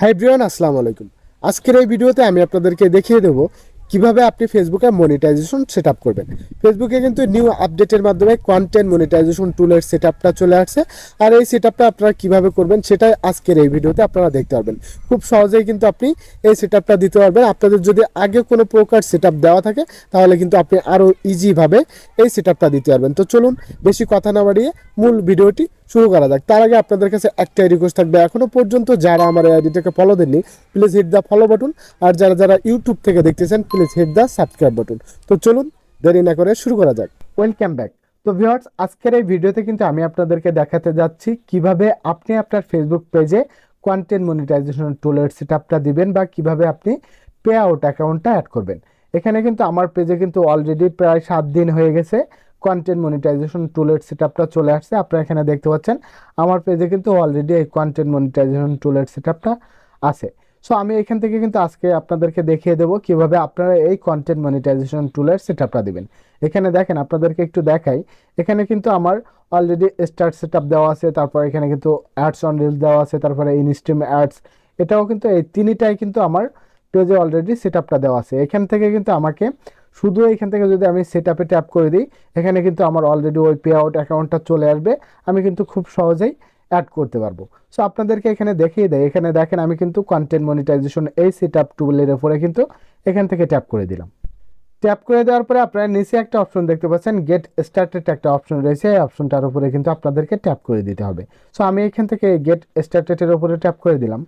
High Brian আসসালামু আলাইকুম আজকের এই ভিডিওতে আমি আপনাদেরকে দেখিয়ে দেবো কীভাবে আপনি ফেসবুকে মনিটাইজেশন সেট আপ করবেন? ফেসবুকে কিন্তু নিউ আপডেটের মাধ্যমে কন্টেন্ট মনিটাইজেশন টুলের সেট আপটা চলে আসছে। আর এই সেট আপটা আপনারা কীভাবে করবেন সেটাই আজকের এই ভিডিওতে আপনারা দেখতে পারবেন। খুব সহজেই কিন্তু আপনি এই সেট আপটা দিতে পারবেন। আপনাদের যদি আগে কোনো প্রকার সেট আপ দেওয়া থাকে, তাহলে কিন্তু আপনি আরও ইজিভাবে এই সেট আপটা দিতে পারবেন। তো চলুন, বেশি কথা না বাড়িয়ে মূল ভিডিওটি শুরু করা যাক। তার আগে আপনাদের কাছে একটাই রিকোয়েস্ট থাকবে। এখনও পর্যন্ত যারা আমার আইডিটাকে ফলো দেননি please hit the follow button আর যারা যারা ইউটিউব থেকে দেখতেছেন please hit the subscribe button তো চলুন, দেরি না করে শুরু করা যাক। ওয়েলকাম ব্যাক তো ভিউয়ার্স আজকের এই ভিডিওতে কিন্তু আমি আপনাদেরকে দেখাতে যাচ্ছি কীভাবে আপনি আপনার ফেসবুক পেজে কন্টেন্ট মনিটাইজেশন টুলের সেট আপটা দিবেন বা কীভাবে আপনি পে আউট অ্যাকাউন্টটা অ্যাড করবেন। এখানে কিন্তু আমার পেজে কিন্তু অলরেডি প্রায় সাত দিন হয়ে গেছে কন্টেন্ট মনিটাইজেশন টুলের সেট আপটা চলে আসছে। আপনারা এখানে দেখতে পাচ্ছেন, আমার পেজে কিন্তু অলরেডি এই কন্টেন্ট মনিটাইজেশন টুলের সেট আপটা আছে। সো আমি এখান থেকে কিন্তু আজকে আপনাদেরকে দেখিয়ে দেবো কীভাবে আপনারা এই কন্টেন্ট মনিটাইজেশন টুলের সেট আপটা দিবেন। এখানে দেখেন, আপনাদেরকে একটু দেখাই। এখানে কিন্তু আমার অলরেডি স্টার্ট সেট দেওয়া আছে, তারপর এখানে কিন্তু অ্যাডস অন রিলস দেওয়া আছে, তারপরে ইনস্ট্রিম অ্যাডস এটাও কিন্তু এই তিনটাই কিন্তু আমার পেজে অলরেডি সেট দেওয়া আছে। এখান থেকে কিন্তু আমাকে শুধু এখান থেকে যদি আমি সেট আপে ট্যাপ করে দিই, এখানে কিন্তু আমার অলরেডি ওই পে আউট অ্যাকাউন্টটা চলে আসবে। আমি কিন্তু খুব সহজেই অ্যাড করতে পারব। সো আপনাদেরকে এখানে দেখিয়ে দেয়। এখানে দেখেন, আমি কিন্তু কন্টেন্ট মনিটাইজেশন এই সেট আপ টুলের উপরে কিন্তু এখান থেকে ট্যাপ করে দিলাম। ট্যাপ করে দেওয়ার পরে আপনারা নিচে একটা অপশন দেখতে পাচ্ছেন গেট স্টার্টেড একটা অপশন রয়েছে। এই অপশনটার উপরে কিন্তু আপনাদেরকে ট্যাপ করে দিতে হবে। সো আমি এখান থেকে গেট স্টার্টেডের উপরে ট্যাপ করে দিলাম।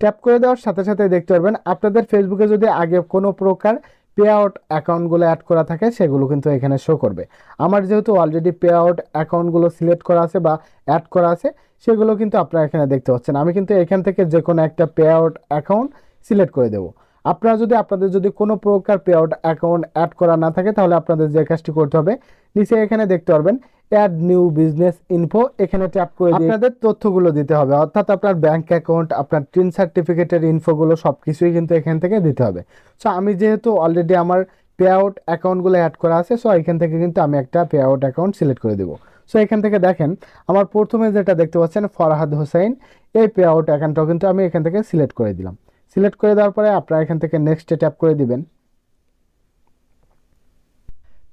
ট্যাপ করে দেওয়ার সাথে সাথে দেখতে পারবেন, আপনাদের ফেসবুকে যদি আগে কোনো প্রকার পে আউট অ্যাকাউন্টগুলো অ্যাড করা থাকে, সেগুলো কিন্তু এখানে শো করবে। আমার যেহেতু অলরেডি পে আউট অ্যাকাউন্টগুলো সিলেক্ট করা আছে বা অ্যাড করা আছে, সেগুলো কিন্তু আপনারা এখানে দেখতে পাচ্ছেন। আমি কিন্তু এখান থেকে যে কোনো একটা পে আউট অ্যাকাউন্ট সিলেক্ট করে দেবো। আপনারা যদি আপনাদের যদি কোনো প্রকার পে আউট অ্যাকাউন্ট অ্যাড করা না থাকে, তাহলে আপনাদের যে কাজটি করতে হবে, নিচে এখানে দেখতে পারবেন অ্যাড নিউ বিজনেস ইনফো এখানে ট্যাপ করে দিয়ে আপনাদের তথ্যগুলো দিতে হবে। অর্থাৎ আপনার ব্যাংক অ্যাকাউন্ট আপনার টিন সার্টিফিকেটের ইনফোগুলো সব কিছুই কিন্তু এখান থেকে দিতে হবে। সো আমি যেহেতু অলরেডি আমার পে আউট অ্যাকাউন্টগুলো অ্যাড করা আছে সো এখান থেকে কিন্তু আমি একটা পে আউট অ্যাকাউন্ট সিলেক্ট করে দেবো। সো এখান থেকে দেখেন, আমার প্রথমে যেটা দেখতে পাচ্ছেন ফরহাদ হোসেন এই পে আউট অ্যাকাউন্টটাও কিন্তু আমি এখান থেকে সিলেক্ট করে দিলাম। সিলেক্ট করে দেওয়ার পরে আপনারা এখান থেকে নেক্সটে ট্যাপ করে দিবেন।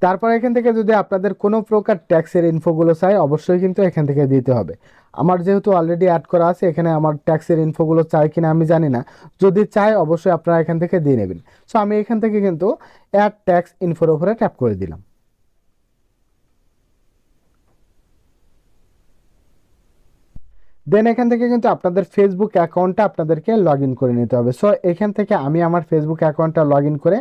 তারপর এখান থেকে যদি আপনাদের কোনো প্রকার ট্যাক্সের ইনফোগুলো চাই, অবশ্যই কিন্তু এখান থেকে দিতে হবে। আমার যেহেতু অলরেডি অ্যাড করা আছে, এখানে আমার ট্যাক্সের ইনফোগুলো চাই কিনা আমি জানি না। যদি চাই, অবশ্যই আপনারা এখান থেকে দিয়ে নেবেন। সো আমি এখান থেকে কিন্তু অ্যাড ট্যাক্স ইনফোর ওপরে ট্যাপ করে দিলাম। দেন এখান থেকে কিন্তু আপনাদের ফেসবুক অ্যাকাউন্টটা আপনাদেরকে লগ করে নিতে হবে। সো এখান থেকে আমি আমার ফেসবুক অ্যাকাউন্টটা লগ করে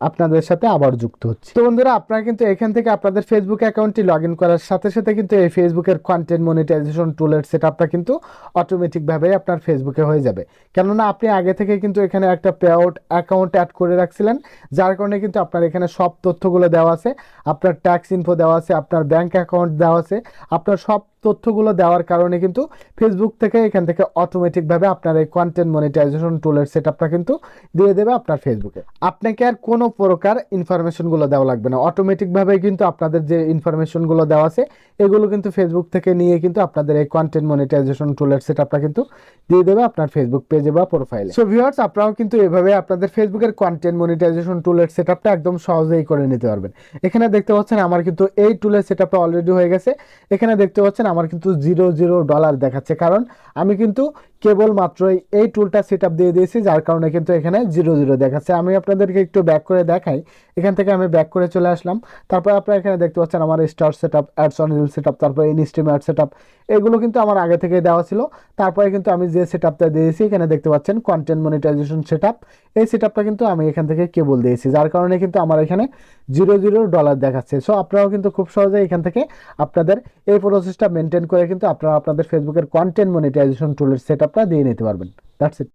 আপনাদের সাথে আবার যুক্ত হচ্ছে। তো বন্ধুরা, আপনারা কিন্তু এখান থেকে আপনাদের ফেসবুক অ্যাকাউন্টটি লগ করার সাথে সাথে কিন্তু এই ফেসবুকের কন্টেন্ট মনিটাইজেশন টুলের সেট আপটা কিন্তু অটোমেটিকভাবেই আপনার ফেসবুকে হয়ে যাবে। কেননা, আপনি আগে থেকে কিন্তু এখানে একটা পে আউট অ্যাকাউন্ট অ্যাড করে রাখছিলেন, যার কারণে কিন্তু আপনার এখানে সব তথ্যগুলো দেওয়া আছে, আপনার ট্যাক্স ইনফো দেওয়া আছে, আপনার ব্যাংক অ্যাকাউন্ট দেওয়া আছে, আপনার সব তথ্যগুলো দেওয়ার কারণে কিন্তু ফেসবুক থেকে এখান থেকে অটোমেটিকভাবে আপনার এই কন্টেন্ট মনিটাইজেশন টুলের সেট আপটা কিন্তু দিয়ে দেবে আপনার ফেসবুকে আপনাকে আর কোনো প্রকার ইনফরমেশনগুলো দেওয়া লাগবে না। অটোমেটিকভাবে কিন্তু আপনাদের যে ইনফরমেশনগুলো দেওয়া আছে, এগুলো কিন্তু ফেসবুক থেকে নিয়ে কিন্তু আপনাদের এই কন্টেন্ট মনিটাইজেশন টুলের সেট আপটা কিন্তু দিয়ে দেবে আপনার ফেসবুক পেজে বা প্রোফাইলে সো ভিউয়ার্স আপনারাও কিন্তু এভাবে আপনাদের ফেসবুকের কন্টেন্ট মনিটাইজেশন টুলের সেট আপটা একদম সহজেই করে নিতে পারবেন। এখানে দেখতে পাচ্ছেন আমার কিন্তু এই টুলের সেট আপটা অলরেডি হয়ে গেছে। এখানে দেখতে পাচ্ছেন আমার কিন্তু জিরো জিরো ডলার দেখাচ্ছে। কারণ আমি কিন্তু কেবলমাত্র এই টুলটা সেট দিয়ে দিয়েছি, যার কারণে কিন্তু এখানে জিরো জিরো দেখাচ্ছে। আমি আপনাদেরকে একটু ব্যাক করে দেখাই। এখান থেকে আমি ব্যাক করে চলে আসলাম। তারপর আপনারা এখানে দেখতে পাচ্ছেন আমার star set up ads on reel set up তারপর ইনস্ট্রিম অ্যাড সেট আপ এগুলো কিন্তু আমার আগে থেকে দেওয়া ছিল। তারপরে কিন্তু আমি যে সেট আপটা দিয়েছি, এখানে দেখতে পাচ্ছেন কন্টেন্ট মনিটাইজেশন সেট আপ এই সেট আপটা কিন্তু আমি এখান থেকে কেবল দিয়েছি, যার কারণে কিন্তু আমার এখানে জিরো জিরো ডলার দেখাচ্ছে। সো আপনারাও কিন্তু খুব সহজে এখান থেকে আপনাদের এই প্রসেসটা মেনটেন করে কিন্তু আপনারা আপনাদের ফেসবুকের কন্টেন্ট মনিটাইজেশন টুলের সেট আপটা দিয়ে নিতে পারবেন। That's it